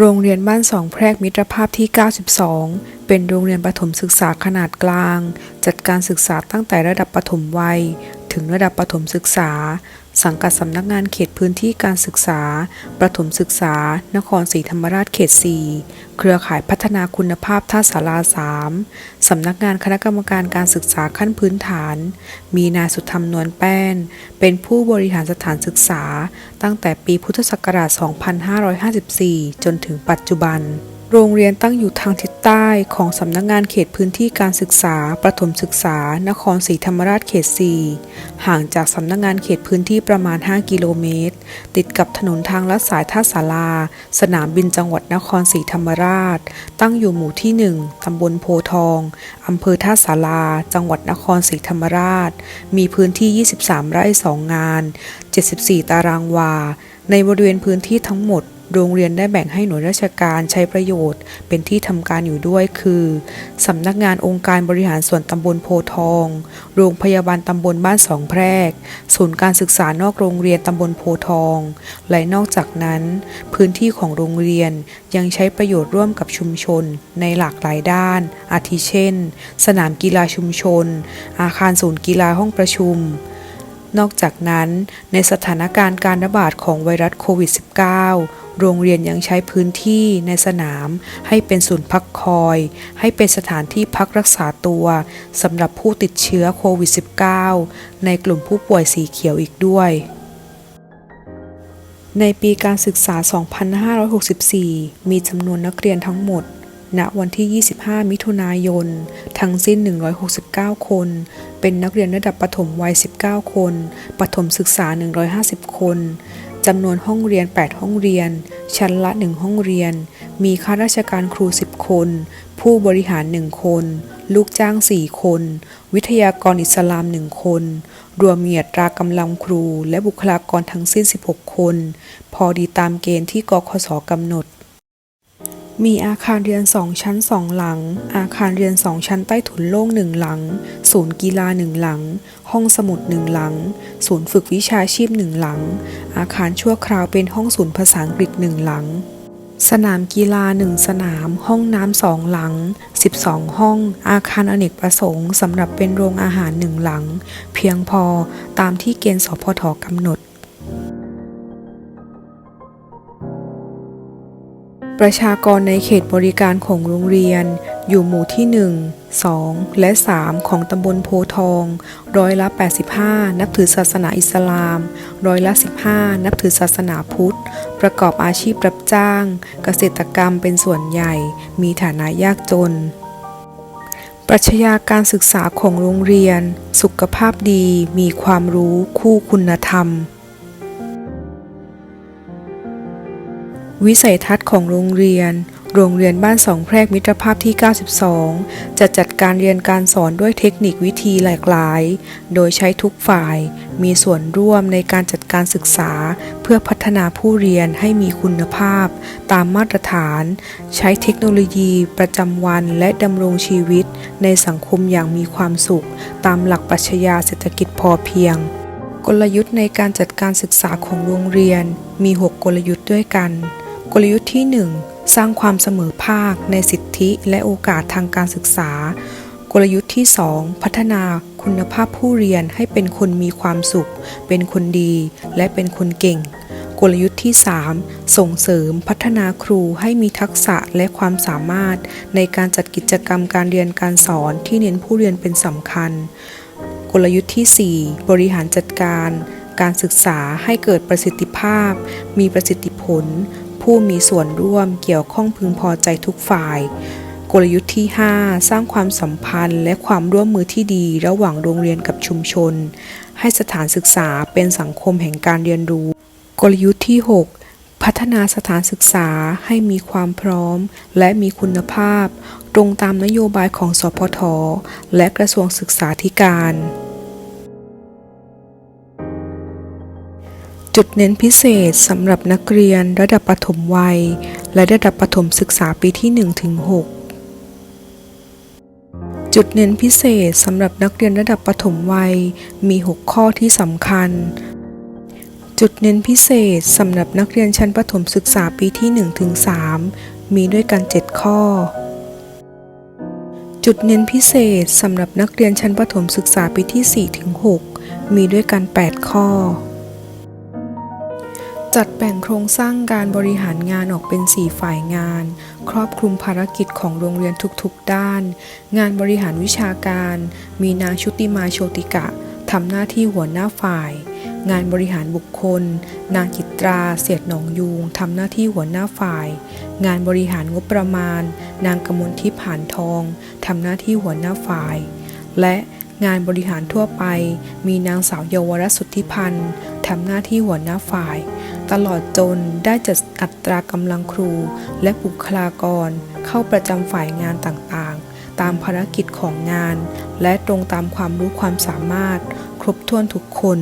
โรงเรียนบ้านสองแพรกมิตรภาพที่ 92 เป็นโรงเรียนประถมศึกษาขนาดกลาง จัดการศึกษาตั้งแต่ระดับประถมวัย ถึงระดับประถมศึกษา สังกัดสำนักงานเขตพื้นที่การศึกษา ประถมศึกษา นครศรีธรรมราชเขต 4 เครือข่ายพัฒนาคุณภาพท่าสารา3สำนักงานคณะกรรมการการศึกษาขั้นพื้นฐาน มีนายสุธรรมนวลแป้น เป็นผู้บริหารสถานศึกษา ตั้งแต่ปีพุทธศักราช 2554 จนถึงปัจจุบัน โรงเรียนตั้งอยู่ทางทิศใต้ของสำนักงานเขตพื้นที่การศึกษา ประถมศึกษา นครศรีธรรมราชเขต 4 ห่างจากสำนักงานเขตพื้นที่ประมาณ 5 กิโลเมตร ติดกับถนนทางลัดสายท่าสาราสนามบินจังหวัดนครศรีธรรมราช ตั้งอยู่หมู่ที่ 1 ตำบลโพทอง อำเภอท่าสาราจังหวัดนครศรีธรรมราช มีพื้นที่ 23 ไร่ 2 งาน 74 ตารางวา ในบริเวณพื้นที่ทั้งหมด โรงเรียนได้แบ่งให้หน่วยราชการใช้ประโยชน์ เป็นที่ทำการอยู่ด้วยคือ สำนักงานองค์การบริหารส่วนตำบลโพทอง โรงพยาบาลตำบลบ้านสองแพรก ศูนย์การศึกษานอกโรงเรียนตำบลโพทอง และนอกจากนั้น พื้นที่ของโรงเรียนยังใช้ประโยชน์ร่วมกับชุมชน ในหลากหลายด้าน อาทิเช่น สนามกีฬาชุมชน อาคารศูนย์กีฬาห้องประชุมนอกจากนั้น ในสถานการณ์การระบาดของไวรัสโควิด -19 โรงเรียนยังใช้พื้นที่ในสนาม ให้เป็นศูนย์พักคอย ให้เป็นสถานที่พักรักษาตัวสำหรับผู้ติดเชื้อโควิด -19 ในกลุ่มผู้ป่วยสีเขียวอีกด้วยในปีการศึกษา 2564 มีจำนวนนักเรียนทั้งหมด ณ วันที่ 25 มิถุนายน ทั้งสิ้น 169 คน เป็นนักเรียนระดับประถมวัย 19 คน ประถมศึกษา 150 คน จำนวนห้องเรียน 8 ห้องเรียน ชั้นละ 1 ห้องเรียน มีข้าราชการครู 10 คน ผู้บริหาร 1 คน ลูกจ้าง 4 คน วิทยากรอิสลาม 1 คน รวมมีอัตรากำลังครูและบุคลากรทั้งสิ้น 16 คน พอดีตามเกณฑ์ที่กคสกำหนด มีอาคารเรียน2ชั้น2หลัง อาคารเรียน2ชั้นใต้ถุนโล่ง1หลัง ศูนย์กีฬา1หลัง ห้องสมุด1หลัง ศูนย์ฝึกวิชาชีพ1หลัง อาคารชั่วคราวเป็นห้องศูนย์ภาษาอังกฤษ1หลัง สนามกีฬา1สนาม ห้องน้ำ2หลัง 12 ห้อง อาคารอเนกประสงค์สำหรับเป็นโรงอาหาร1หลัง เพียงพอตามที่เกณฑ์สพทกำหนด ประชากรในเขตบริการของโรงเรียน อยู่หมู่ที่ 1 2 และ 3 ของตำบลโพทอง ร้อยละ 85 นับถือศาสนาอิสลาม ร้อยละ 15 นับถือศาสนาพุทธ ประกอบอาชีพรับจ้าง เกษตรกรรมเป็นส่วนใหญ่ มีฐานะยากจน ปรัชญาการศึกษาของโรงเรียน สุขภาพดี มีความรู้ คู่คุณธรรม วิสัยทัศน์ของโรงเรียน โรงเรียนบ้านสองแพรกมิตรภาพที่ 92 จะจัดการเรียนการสอนด้วยเทคนิควิธีหลากหลาย โดยใช้ทุกฝ่าย มีส่วนร่วมในการจัดการศึกษา เพื่อพัฒนาผู้เรียนให้มีคุณภาพ ตามมาตรฐาน ใช้เทคโนโลยีประจำวันและดำรงชีวิต ในสังคมอย่างมีความสุข ตามหลักปรัชญาเศรษฐกิจพอเพียงกลยุทธ์ในการจัดการศึกษาของโรงเรียนมี 6 กลยุทธ์ด้วยกัน กลยุทธ์ที่ 1 สร้างความเสมอภาคในสิทธิและโอกาสทางการศึกษา กลยุทธ์ที่ 2 พัฒนาคุณภาพผู้เรียนให้เป็นคนมีความสุข เป็นคนดีและเป็นคนเก่ง กลยุทธ์ที่ 3 ส่งเสริมพัฒนาครูให้มีทักษะและความสามารถ ในการจัดกิจกรรมการเรียนการสอนที่เน้นผู้เรียนเป็นสำคัญ กลยุทธ์ที่ 4 บริหารจัดการการศึกษาให้เกิดประสิทธิภาพ มีประสิทธิผล ผู้มีส่วนร่วมเกี่ยวข้องพึงพอใจทุกฝ่าย กลยุทธ์ที่ 5 สร้างความสัมพันธ์ และความร่วมมือที่ดีระหว่างโรงเรียนกับชุมชน ให้สถานศึกษาเป็นสังคมแห่งการเรียนรู้ กลยุทธ์ที่ 6พัฒนาสถานศึกษาให้มีความพร้อม และมีคุณภาพ ตรงตามนโยบายของสพทและกระทรวงศึกษาธิการ จุดเน้นพิเศษสำหรับนักเรียนระดับประถมวัย และระดับประถมศึกษาปีที่1ถึง6จุดเน้นพิเศษสำหรับนักเรียนระดับประถมวัย มี 6 ข้อที่สำคัญ จุดเน้นพิเศษสำหรับนักเรียนชั้นประถมศึกษาปีที่ 1-3 มีด้วยกัน 7 ข้อ จุดเน้นพิเศษสำหรับนักเรียนชั้นประถมศึกษาปีที่ 4-6 มีด้วยกัน 8 ข้อ จัดแบ่งโครงสร้างการบริหารงานออกเป็น 4 ฝ่ายงาน ครอบคลุมภารกิจของโรงเรียนทุกๆด้าน งานบริหารวิชาการ มีนางชุติมาโชติกะทำหน้าที่หัวหน้าฝ่าย งานบริหารบุคคล นางจิตราเสียดหนองยูงทำหน้าที่หัวหน้าฝ่าย งานบริหารงบประมาณ นางกมลทิพย์หานทองทำหน้าที่หัวหน้าฝ่าย และงานบริหารทั่วไป มีนางสาวเยาวรัตน์สุทธิพันธ์ทำหน้าที่หัวหน้าฝ่าย ตลอดจนได้จัดอัตรากำลังครู และบุคลากร เข้าประจำฝ่ายงานต่างๆ ตามภารกิจของงาน และตรงตามความรู้ความสามารถ ครบถ้วนทุกคน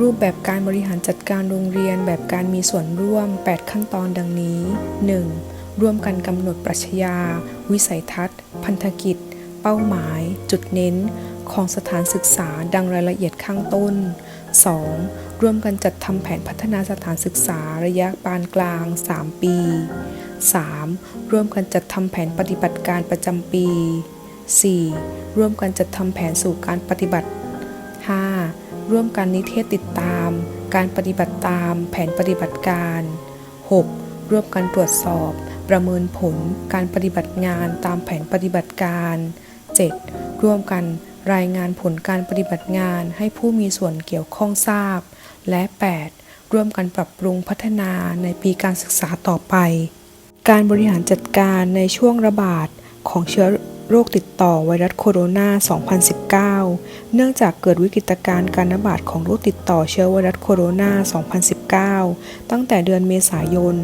รูปแบบการบริหารจัดการโรงเรียนแบบการมีส่วนร่วม 8 ขั้นตอนดังนี้ 1. ร่วมกันกำหนดปรัชญา วิสัยทัศน์ พันธกิจ เป้าหมาย จุดเน้น ของสถานศึกษาดังรายละเอียดข้างต้น 2. ร่วมกันจัดทำแผนพัฒนาสถานศึกษาระยะปานกลาง 3 ปี 3. ร่วมกันจัดทำแผนปฏิบัติการประจำปี 4. ร่วมกันจัดทำแผนสู่การปฏิบัติ 5. ร่วมกันนิเทศติดตาม การปฏิบัติตามแผนปฏิบัติการ 6. ร่วมกันตรวจสอบ ประเมินผลการปฏิบัติงานตามแผนปฏิบัติการ 7. ร่วมกันรายงานผลการปฏิบัติงานให้ผู้มีส่วนเกี่ยวข้องทราบ และ 8. ร่วมกันปรับปรุงพัฒนาในปีการศึกษาต่อไป การบริหารจัดการในช่วงระบาดของเชื้อโรคติดต่อไวรัสโคโรนา 2019 เนื่องจากเกิดวิกฤตการณ์การระบาดของโรคติดต่อเชื้อไวรัสโคโรนา 2019 ตั้งแต่เดือนเมษายน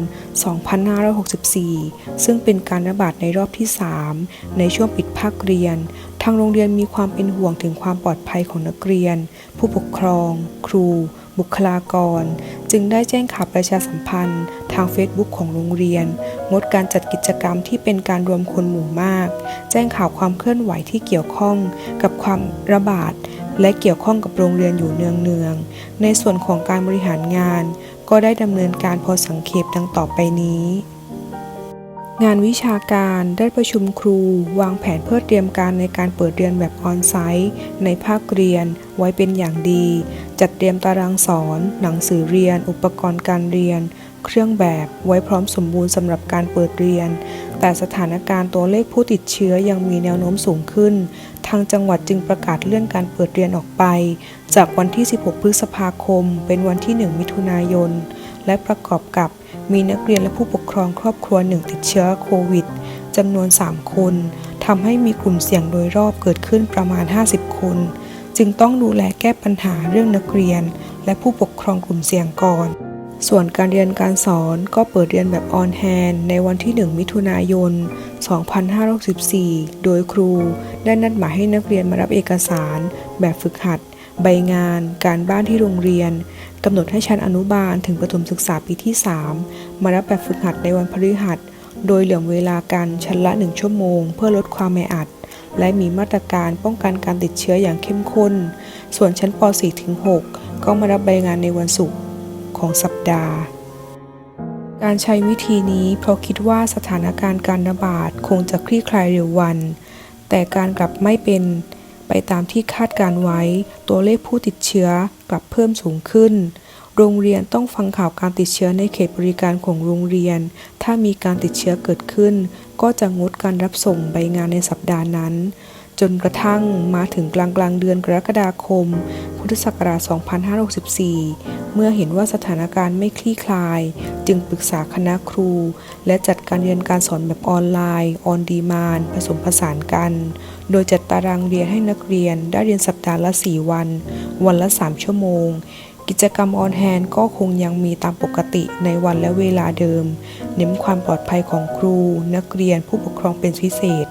2564 ซึ่งเป็นการระบาดในรอบที่ 3 ในช่วงปิดภาคเรียน ทางโรงเรียนมีความเป็นห่วงถึงความปลอดภัยของนักเรียน ผู้ปกครอง ครู บุคลากร จึงได้แจ้งข่าวประชาสัมพันธ์ ทางเฟซบุ๊กของโรงเรียน งดการจัดกิจกรรมที่เป็นการรวมคนหมู่มาก แจ้งข่าวความเคลื่อนไหวที่เกี่ยวข้องกับความระบาด และเกี่ยวข้องกับโรงเรียนอยู่เนืองๆในส่วนของการบริหารงาน ก็ได้ดำเนินการพอสังเขปดังต่อไปนี้งานวิชาการได้ประชุมครู วางแผนเพื่อเตรียมการในการเปิดเรียนแบบออนไซต์ในภาคเรียนไว้เป็นอย่างดี จัดเตรียมตารางสอน หนังสือเรียน อุปกรณ์การเรียน เครื่องแบบไว้พร้อมสมบูรณ์สำหรับการเปิดเรียน แต่สถานการณ์ตัวเลขผู้ติดเชื้อยังมีแนวโน้มสูงขึ้น ทางจังหวัดจึงประกาศเลื่อนการเปิดเรียนออกไป จากวันที่ 16 พฤษภาคม เป็นวันที่ 1 มิถุนายน และประกอบกับมีนักเรียนและผู้ปกครองครอบครัวหนึ่งติดเชื้อโควิดจำนวน 3 คนทำให้มีกลุ่มเสี่ยงโดยรอบเกิดขึ้นประมาณ 50 คน จึงต้องดูแลแก้ปัญหาเรื่องนักเรียน และผู้ปกครองกลุ่มเสี่ยงก่อน ส่วนการเรียนการสอนก็เปิดเรียนแบบออนแฮนในวันที่ 1 มิถุนายน 2564 โดยครูได้นัดหมายให้นักเรียนมารับเอกสาร แบบฝึกหัด ใบงาน การบ้านที่โรงเรียนกำหนดให้ชั้นอนุบาลถึงประถมศึกษาปีที่ 3 มารับแบบฝึกหัดในวันพฤหัส โดยเหลื่อมเวลากันชั้นละ 1 ชั่วโมง เพื่อลดความแออัด และมีมาตรการป้องกันการติดเชื้ออย่างเข้มข้น ส่วนชั้นป .4 ถึง 6 ก็มารับใบงานในวันศุกร์ของสัปดาห์ การใช้วิธีนี้เพราะคิดว่าสถานการณ์การระบาดคงจะคลี่คลายเร็ววัน แต่การกลับไม่เป็นไปตามที่คาดการไว้ ตัวเลขผู้ติดเชื้อกลับเพิ่มสูงขึ้น โรงเรียนต้องฟังข่าวการติดเชื้อในเขตบริการของโรงเรียน ถ้ามีการติดเชื้อเกิดขึ้น ก็จะงดการรับส่งใบงานในสัปดาห์นั้น จนกระทั่งมาถึงกลางกลางเดือนกรกฎาคม พุทธศักราช 2564 เมื่อเห็นว่าสถานการณ์ไม่คลี่คลาย จึงปรึกษาคณะครู และจัดการเรียนการสอนแบบออนไลน์ออนดีมานผสมผสานกัน โดยจัดตารางเรียนให้นักเรียนได้เรียนสัปดาห์ละ 4 วัน วันละ 3 ชั่วโมง กิจกรรมออนแฮนก็คงยังมีตามปกติในวันและเวลาเดิม เน้นความปลอดภัยของครู นักเรียนผู้ปกครองเป็นพิเศษ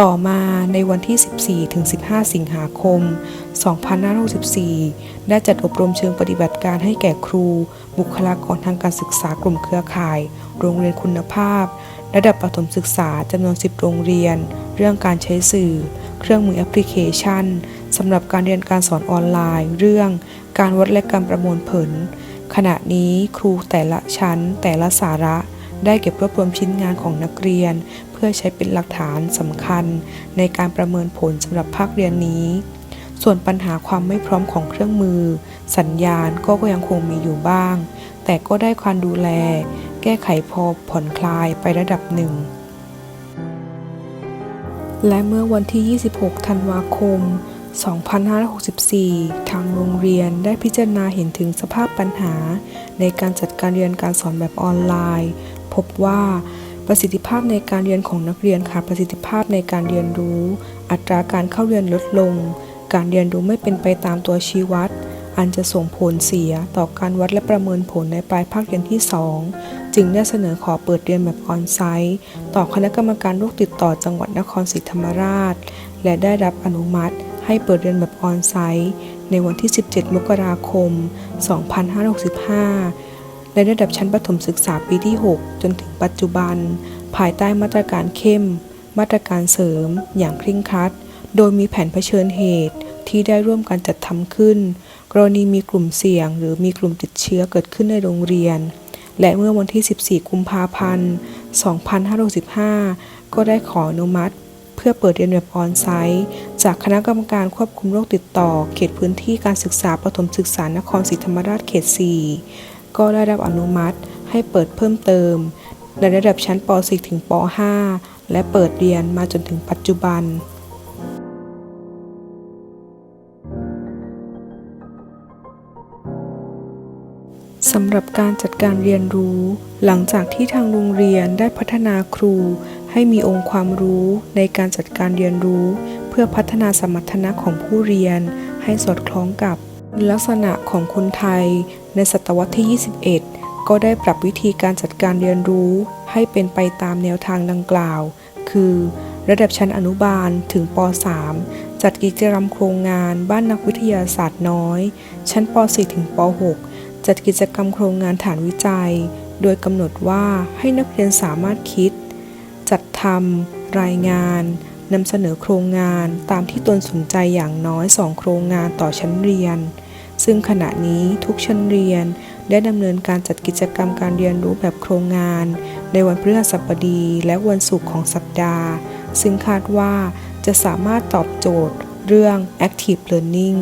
ต่อมาในวันที่ 14-15 สิงหาคม 2564 ได้จัดอบรมเชิงปฏิบัติการให้แก่ครู บุคลากรทางการศึกษากลุ่มเครือข่าย โรงเรียนคุณภาพ ระดับประถมศึกษาจำนวน 10 โรงเรียน เรื่องการใช้สื่อ เครื่องมือแอปพลิเคชัน สำหรับการเรียนการสอนออนไลน์ เรื่องการวัดและการประมวลผล ขณะนี้ครูแต่ละชั้นแต่ละสาระ ได้เก็บรวบรวมชิ้นงานของนักเรียน เพื่อใช้เป็นหลักฐานสำคัญ ในการประเมินผลสำหรับภาคเรียนนี้ ส่วนปัญหาความไม่พร้อมของเครื่องมือ สัญญาณก็ยังคงมีอยู่บ้าง แต่ก็ได้ความดูแล แก้ไขพอผ่อนคลายไประดับหนึ่งและเมื่อวันที่ 26 ธันวาคม 2564 ทางโรงเรียนได้พิจารณาเห็นถึงสภาพปัญหา ในการจัดการเรียนการสอนแบบออนไลน์ พบว่าประสิทธิภาพในการเรียนของนักเรียนขาดประสิทธิภาพในการเรียนรู้ อัตราการเข้าเรียนลดลง การเรียนรู้ไม่เป็นไปตามตัวชี้วัด อันจะส่งผลเสียต่อการวัดและประเมินผลในปลายภาคเรียนที่ 2 จึงได้เสนอขอเปิดเรียนแบบออนไซต์ต่อคณะกรรมการโรคติดต่อจังหวัดนครศรีธรรมราช และได้รับอนุมัติ ให้เปิดเรียนแบบออนไซต์ในวันที่ 17 มกราคม 2565 ในระดับชั้นประถมศึกษาปีที่ 6 จนถึงปัจจุบัน ภายใต้มาตรการเข้ม มาตรการเสริม อย่างเคร่งครัด โดยมีแผนเผชิญเหตุที่ได้ร่วมกันจัดทำขึ้น กรณีมีกลุ่มเสี่ยง หรือมีกลุ่มติดเชื้อเกิดขึ้นในโรงเรียน และเมื่อวันที่ 14 กุมภาพันธ์ 2565 ก็ได้ขออนุมัติ พื่อเปิดเรียนแบบออนไซต์จากคณะกรรมการควบคุมโรคติดต่อ เขตพื้นที่การศึกษาประถมศึกษานครศรีธรรมราชเขต 4 ก็ได้รับอนุมัติให้เปิดเพิ่มเติม ในระดับชั้นป .4 ถึงป .5 และเปิดเรียนมาจนถึงปัจจุบันสำหรับการจัดการเรียนรู้ หลังจากที่ทางโรงเรียนได้พัฒนาครู ให้มีองค์ความรู้ในการจัดการเรียนรู้ เพื่อพัฒนาสมรรถนะของผู้เรียน ให้สอดคล้องกับลักษณะของคนไทย ในศตวรรษที่ 21 ก็ได้ปรับวิธีการจัดการเรียนรู้ ให้เป็นไปตามแนวทางดังกล่าว คือ ระดับชั้นอนุบาลถึงป .3 จัดกิจกรรมโครงงานบ้านนักวิทยาศาสตร์น้อย ชั้นป .4 ถึงป .6 จัดกิจกรรมโครงงานฐานวิจัย โดยกำหนดว่าให้นักเรียนสามารถคิดจัด ทำรายงานนำเสนอโครงงานตามที่ตนสนใจอย่างน้อย 2 โครงงานต่อชั้นเรียน ซึ่งขณะนี้ทุกชั้นเรียนได้ดำเนินการจัดกิจกรรมการเรียนรู้แบบโครงงาน ในวันพฤหัสบดีและวันศุกร์ของสัปดาห์ ซึ่งคาดว่าจะสามารถตอบโจทย์ เรื่อง active learning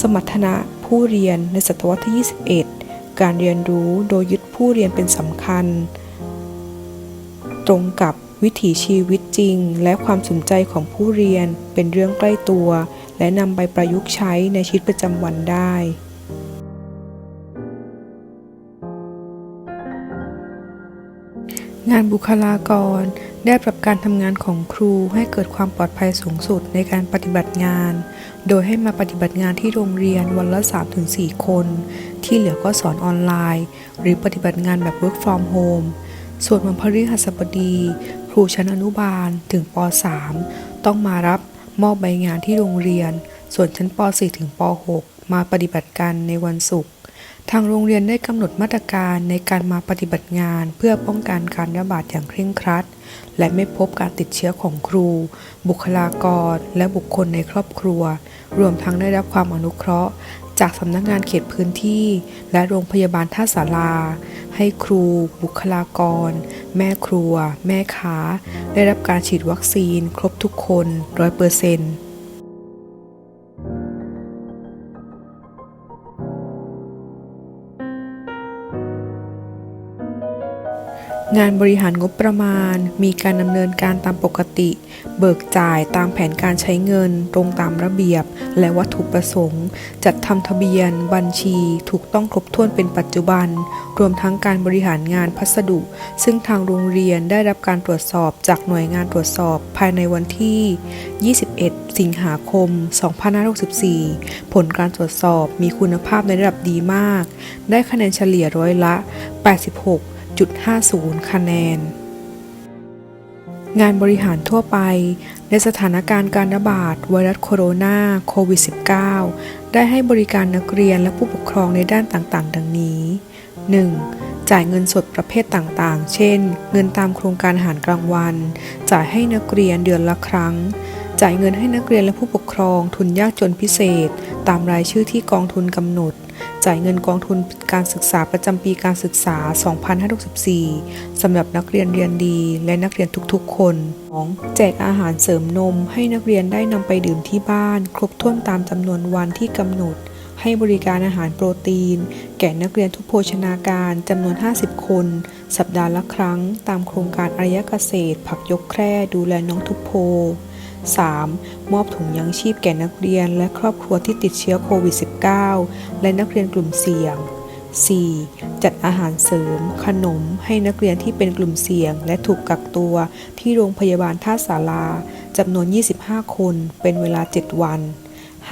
สมรรถนะผู้เรียนในศตวรรษที่ 21 การเรียนรู้โดยยึดผู้เรียนเป็นสำคัญ ตรงกับ วิถีชีวิตจริง และความสนใจของผู้เรียนเป็นเรื่องใกล้ตัว และนำไปประยุกต์ใช้ในชีวิตประจำวันได้งานบุคลากร ได้ปรับการทำงานของครูให้เกิดความปลอดภัยสูงสุดในการปฏิบัติงาน โดยให้มาปฏิบัติงานที่โรงเรียนวันละ 3-4 คน ที่เหลือก็สอนออนไลน์ หรือปฏิบัติงานแบบ work from home ส่วนวันพฤหัสบดี ครูชั้นอนุบาลถึงป .3 ต้องมารับมอบใบงานที่โรงเรียน ส่วนชั้นป .4 ถึงป .6 มาปฏิบัติการในวันศุกร์ทางโรงเรียนได้กำหนดมาตรการในการมาปฏิบัติงาน เพื่อป้องกันการระบาดอย่างเคร่งครัด และไม่พบการติดเชื้อของครู บุคลากร และบุคคลในครอบครัว รวมทั้งได้รับความอนุเคราะห์ จากสำนักงานเขตพื้นที่ และโรงพยาบาลท่าสารา ให้ครู บุคลากร แม่ครัว แม่ค้า ได้รับการฉีดวัคซีน ครบทุกคนร้อยเปอร์เซ็นต์ งานบริหารงบประมาณ มีการดำเนินการตามปกติ เบิกจ่ายตามแผนการใช้เงิน ตรงตามระเบียบ และวัตถุประสงค์ จัดทำทะเบียน บัญชี ถูกต้องครบถ้วนเป็นปัจจุบัน รวมทั้งการบริหารงานพัสดุ ซึ่งทางโรงเรียนได้รับการตรวจสอบจากหน่วยงานตรวจสอบภายในวันที่ 21 สิงหาคม 2564 ผลการตรวจสอบมีคุณภาพในระดับดีมาก ได้คะแนนเฉลี่ยร้อยละ 86 0.50 คะแนน งานบริหารทั่วไป ในสถานการณ์การระบาดไวรัสโคโรนาโควิด -19 ได้ให้บริการนักเรียนและผู้ปกครองในด้านต่างๆ ดังนี้ 1. จ่ายเงินสดประเภทต่างๆ เช่น เงินตามโครงการอาหารกลางวัน จ่ายให้นักเรียนเดือนละครั้ง จ่ายเงินให้นักเรียนและผู้ปกครองทุนยากจนพิเศษ ตามรายชื่อที่กองทุนกำหนด จ่ายเงินกองทุนการศึกษาประจำปีการศึกษา 2564 สำหรับนักเรียนเรียนดีและนักเรียนทุกๆ คน 2. แจกอาหารเสริมนมให้นักเรียนได้นำไปดื่มที่บ้าน ครบถ้วนตามจำนวนวันที่กำหนด ให้บริการอาหารโปรตีน แก่นักเรียนทุกโภชนาการจำนวน 50 คน สัปดาห์ละครั้ง ตามโครงการอารยเกษตร ผักยกแคร่ดูแลน้องทุกโพ 3. มอบถุงยังชีพแก่นักเรียนและครอบครัวที่ติดเชื้อโควิด -19 และนักเรียนกลุ่มเสี่ยง 4. จัดอาหารเสริม ขนม ให้นักเรียนที่เป็นกลุ่มเสี่ยง และถูกกักตัว ที่โรงพยาบาลท่าสาราจำนวน 25 คน เป็นเวลา 7 วัน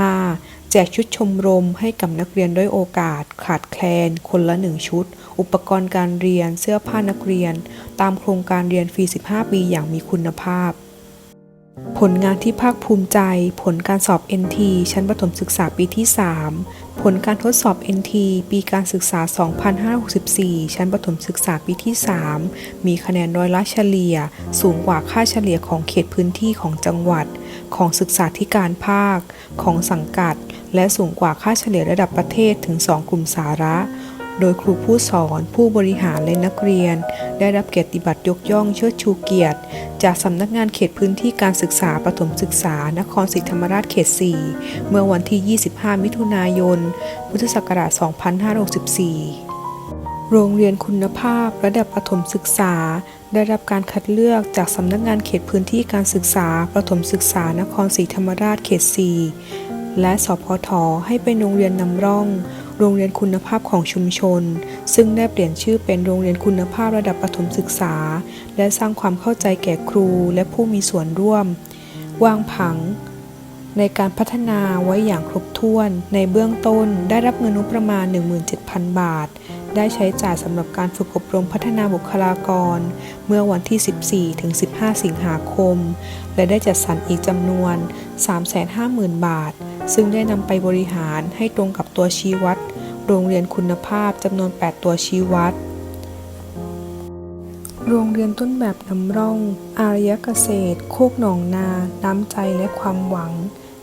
5. แจกชุดชมรมให้กับนักเรียนด้อยโอกาส ขาดแคลน คนละ 1 ชุด อุปกรณ์การเรียน เสื้อผ้านักเรียน ตามโครงการเรียนฟรี 15 ปีอย่างมีคุณภาพ ผลงานที่ภาคภูมิใจ ผลการสอบ NT ชั้นประถมศึกษาปีที่ 3 ผลการทดสอบ NT ปีการศึกษา 2564 ชั้นประถมศึกษาปีที่ 3 มีคะแนนร้อยละเฉลี่ย สูงกว่าค่าเฉลี่ยของเขตพื้นที่ของจังหวัด ของศึกษาธิการภาค ของสังกัด และสูงกว่าค่าเฉลี่ยระดับประเทศถึง 2 กลุ่มสาระ โดยครูผู้สอน ผู้บริหารและนักเรียน ได้รับเกียรติบัตรยกย่องเชิดชูเกียรติ จากสำนักงานเขตพื้นที่การศึกษาประถมศึกษา นครศรีธรรมราชเขต 4 เมื่อวันที่ 25 มิถุนายน พุทธศักราช 2564 โรงเรียนคุณภาพระดับประถมศึกษา ได้รับการคัดเลือกจากสำนักงานเขตพื้นที่การศึกษา ประถมศึกษา นครศรีธรรมราชเขต 4 และสพทให้เป็นโรงเรียนนำร่อง โรงเรียนคุณภาพของชุมชน ซึ่งได้เปลี่ยนชื่อเป็นโรงเรียนคุณภาพระดับประถมศึกษา และสร้างความเข้าใจแก่ครูและผู้มีส่วนร่วม วางผัง ในการพัฒนาไว้อย่างครบถ้วน ในเบื้องต้นได้รับเงินงบประมาณ 17,000 บาท ได้ใช้จ่ายสำหรับการฝึกอบรมพัฒนาบุคลากร เมื่อวันที่ 14 ถึง 15 สิงหาคม และได้จัดสรรอีกจำนวน 350,000 บาทซึ่งได้นำไปบริหารให้ตรงกับตัวชี้วัด โรงเรียนคุณภาพจำนวน 8 ตัวชี้วัด โรงเรียนต้นแบบนำร่อง อารยเกษตร โคกหนองนา น้ำใจและความหวัง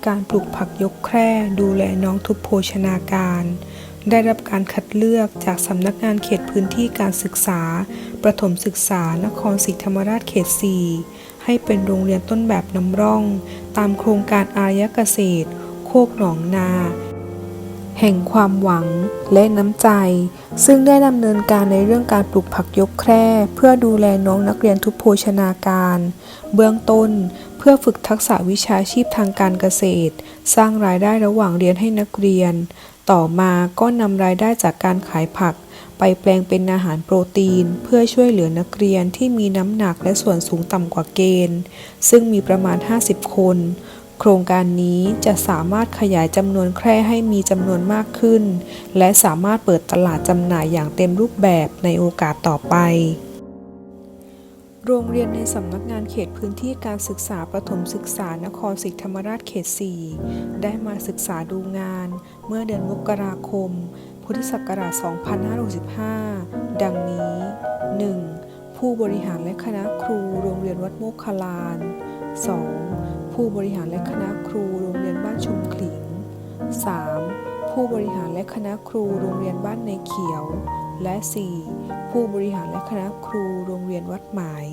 การปลูกผักยกแคร่ ดูแลน้องทุพโภชนาการ ได้รับการคัดเลือกจากสำนักงานเขตพื้นที่การศึกษา ประถมศึกษานครศรีธรรมราชเขต 4 ให้เป็นโรงเรียนต้นแบบนำร่อง ตามโครงการอารยเกษตร โคกหนองนา แห่งความหวังและน้ำใจ ซึ่งได้ดำเนินการในเรื่องการปลูกผักยกแคร่ เพื่อดูแลน้องนักเรียนทุพโภชนาการ เบื้องต้นเพื่อฝึกทักษะวิชาชีพทางการเกษตร สร้างรายได้ระหว่างเรียนให้นักเรียน ต่อมาก็นำรายได้จากการขายผัก ไปแปลงเป็นอาหารโปรตีน เพื่อช่วยเหลือนักเรียนที่มีน้ำหนักและส่วนสูงต่ำกว่าเกณฑ์ ซึ่งมีประมาณ 50 คน โครงการนี้จะสามารถขยายจำนวนแคร่ให้มีจำนวนมากขึ้น และสามารถเปิดตลาดจำหน่ายอย่างเต็มรูปแบบในโอกาสต่อไป โรงเรียนในสำนักงานเขตพื้นที่การศึกษาประถมศึกษานครศรีธรรมราชเขต 4 ได้มาศึกษาดูงาน เมื่อเดือนมกราคม พุทธศักราช 2565 ดังนี้ 1. ผู้บริหารและคณะครูโรงเรียนวัดโมกขลาน 2. ผู้บริหารและคณะครูโรงเรียนบ้านชุมขลิง 3. ผู้บริหารและคณะครูโรงเรียนบ้านในเขียว และ 4. ผู้บริหารและคณะครูโรงเรียนวัดหมาย